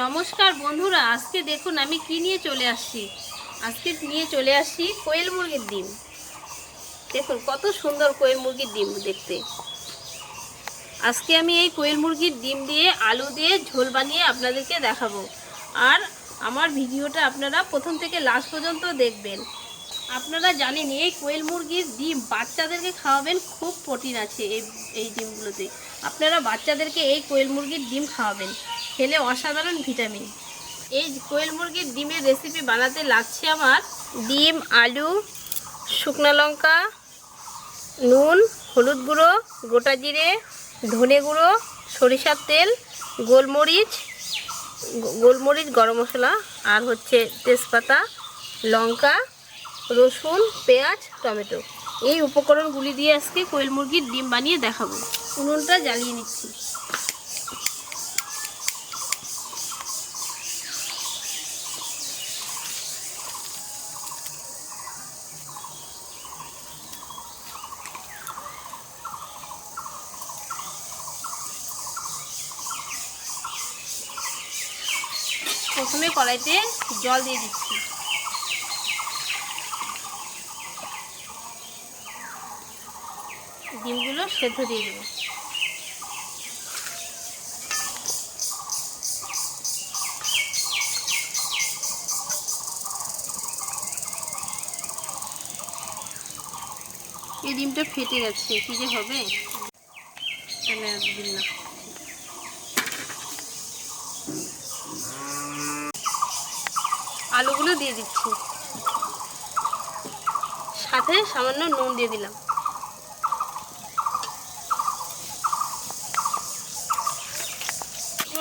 নমস্কার বন্ধুরা, আজকে দেখুন আমি কি নিয়ে চলে আসছি। আজকে নিয়ে চলে আসছি কোয়েল মুরগির ডিম। দেখুন, কত সুন্দর কোয়েল মুরগির ডিম দেখতে। আজকে আমি এই কোয়েল মুরগির ডিম দিয়ে আলু দিয়ে ঝোল বানিয়ে আপনাদেরকে দেখাবো। আর আমার ভিডিওটা আপনারা প্রথম থেকে লাস্ট পর্যন্ত দেখবেন। আপনারা জানেন, এই কোয়েল মুরগির ডিম বাচ্চাদেরকে খাওয়াবেন, খুব প্রোটিন আছে এই এই ডিমগুলোতে। আপনারা বাচ্চাদেরকে এই কোয়েল মুরগির ডিম খাওয়াবেন। খেলে অসাধারণ ভিটামিন। এই কোয়েল মুরগির ডিমের রেসিপি বানাতে লাগছে আমার ডিম, আলু, শুকনো লঙ্কা, নুন, হলুদ গুঁড়ো, গোটা জিরে, ধনে গুঁড়ো, সরিষার তেল, গোলমরিচ গোলমরিচ, গরম মশলা, আর হচ্ছে তেজপাতা, লঙ্কা, রসুন, পেঁয়াজ, টমেটো। এই উপকরণগুলি দিয়ে আজকে কোয়েল মুরগির ডিম বানিয়ে দেখাবো। উনুনটা জ্বালিয়ে নিচ্ছি। প্রথমে কড়াইতে জল দিয়ে দিচ্ছি। ডিমগুলো সেদ্ধ দিয়ে দেবো। এই ডিমটা ফেটে গেছে, কি যে হবে? তাহলে আর দিন না আলুগুলো দিয়ে দিচ্ছি। সাথে সামান্য নুন দিয়ে দিলাম।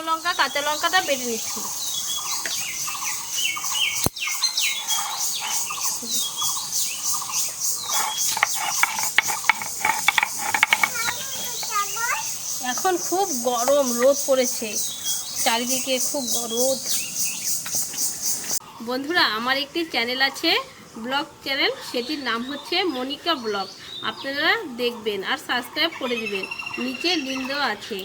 লঙ্কা, কাঁচা লঙ্কাটা বেটে নিচ্ছি। এখন খুব গরম, রোদ পড়েছে। চারিদিকে খুব রোদ বন্ধুরা, আমার একটি চ্যানেল আছে, ব্লগ চ্যানেল। সেটির নাম হচ্ছে মনিকা ব্লগ। আপনারা দেখবেন আর সাবস্ক্রাইব করে দিবেন। নিচে লিঙ্ক দেওয়া আছে।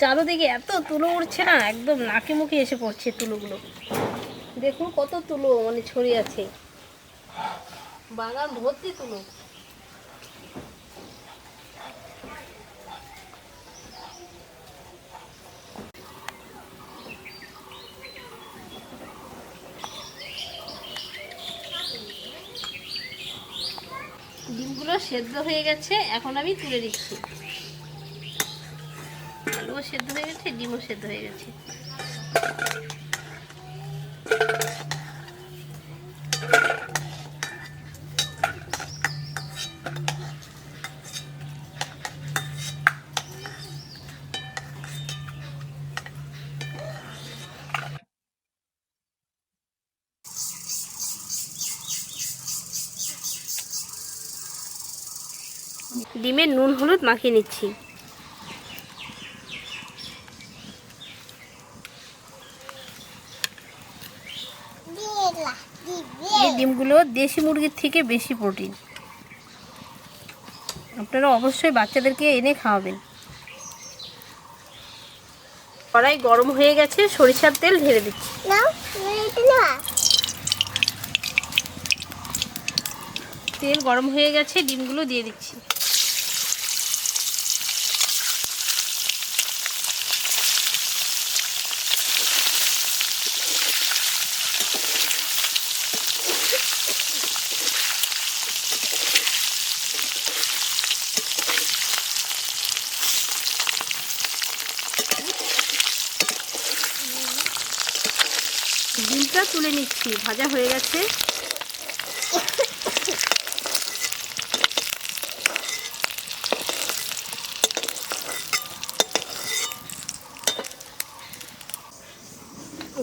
চারোদিকে এত তুলো উড়ছে না, একদম নাকে মুখে এসে পড়ছে তুলোগুলো। দেখুন কত তুলো মানে ছড়িয়ে আছে। বাগান ভর্তি তুলো। ডিমগুলো সেদ্ধ হয়ে গেছে, এখন আমি তুলে দিচ্ছি আলুও সেদ্ধ হয়ে গেছে, ডিমও সেদ্ধ হয়ে গেছে। ডিমের নুন হলুদ মাখিয়ে নিচ্ছি এই ডিমগুলো দেশি মুরগির থেকে বেশি প্রোটিন। আপনারা অবশ্যই বাচ্চাদেরকে এনে খাওয়াবেন। কড়াই গরম হয়ে গেছে সরিষার তেল ঢেলে দিচ্ছি। তেল গরম হয়ে গেছে ডিমগুলো দিয়ে দিচ্ছি। তুলে নিচ্ছি ভাজা হয়ে গেছে।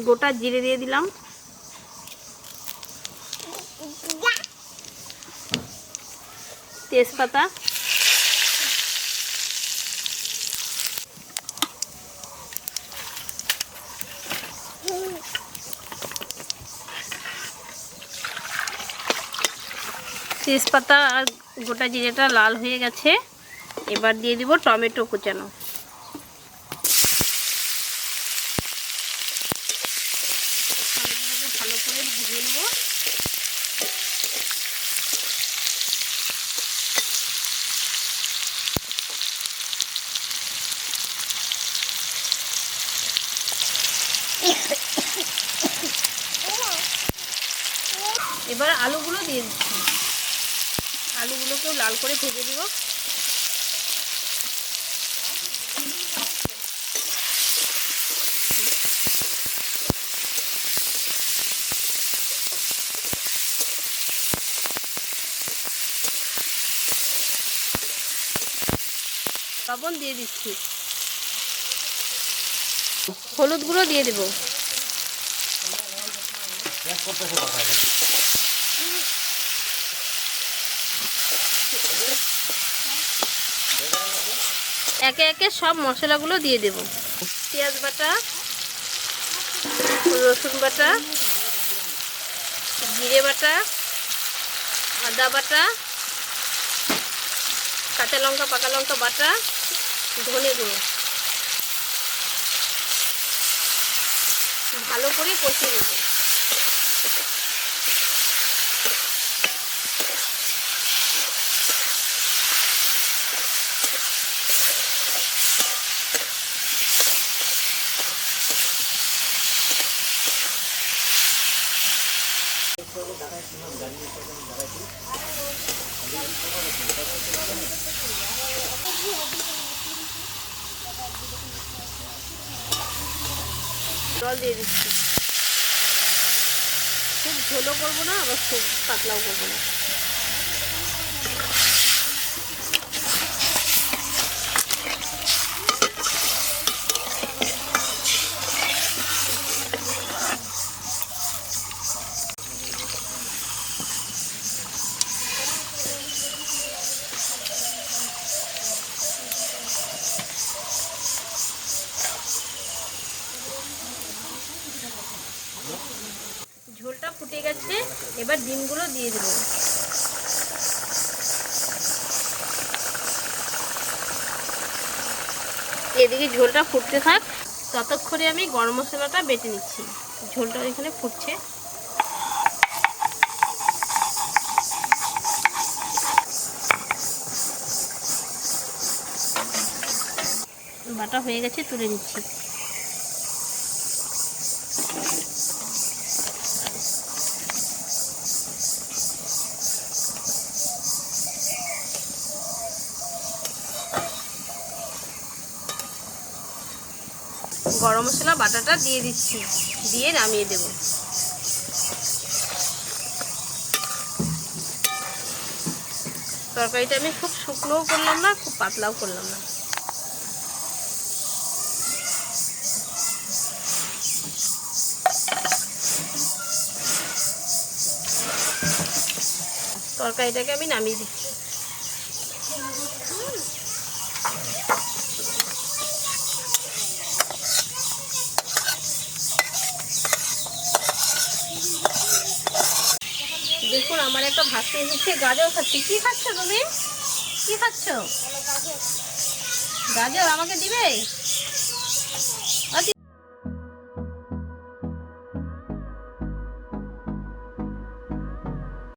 গোটা জিরে দিয়ে দিলাম। তেজপাতা। তেজপাতা আর গোটা জিরেটা লাল হয়ে গেছে। এবার দিয়ে দিব টমেটো কুচানো। ভালো করে ভেজে নেব এবার আলুগুলো দিয়ে দিচ্ছি। আলুগুলোকেও লাল করে ভেজে দিব লবণ দিয়ে দিচ্ছি। হলুদ গুঁড়ো দিয়ে দেবো। একে একে সব মশলাগুলো দিয়ে দেব। পেঁয়াজ বাটা, রসুন বাটা, জিরে বাটা, আদা বাটা, কাঁচা লঙ্কা, পাকা লঙ্কা বাটা, ধনে গুঁড়ো। ভালো করে কষিয়ে নেব। জল দিয়ে দিচ্ছি। খুব ঝোলও করব না আবার খুব পাতলাও করব না ঝোলটা ফুটে গেছে এবার ডিমগুলো দিয়ে দেবো। এদিকে ঝোলটা ফুটতে থাক, ততক্ষণে আমি গরম মশলাটা বেটে নিচ্ছি। ঝোলটা এখানে ফুটছে। বাটা হয়ে গেছে, তুলে নিচ্ছি। গরম মশলা, বাটাটা দিয়ে দিচ্ছি। দিয়ে নামিয়ে দেব। তরকারিটা আমি খুব শুকনোও করলাম না, খুব পাতলাও করলাম না। তরকারিটাকে আমি নামিয়ে দিচ্ছি। দেখুন, আমার একটা ভাতে এসেছে। গাজর খাচ্ছি। কী খাচ্ছ তুমি? কী খাচ্ছ? গাজর আমাকে দিবে?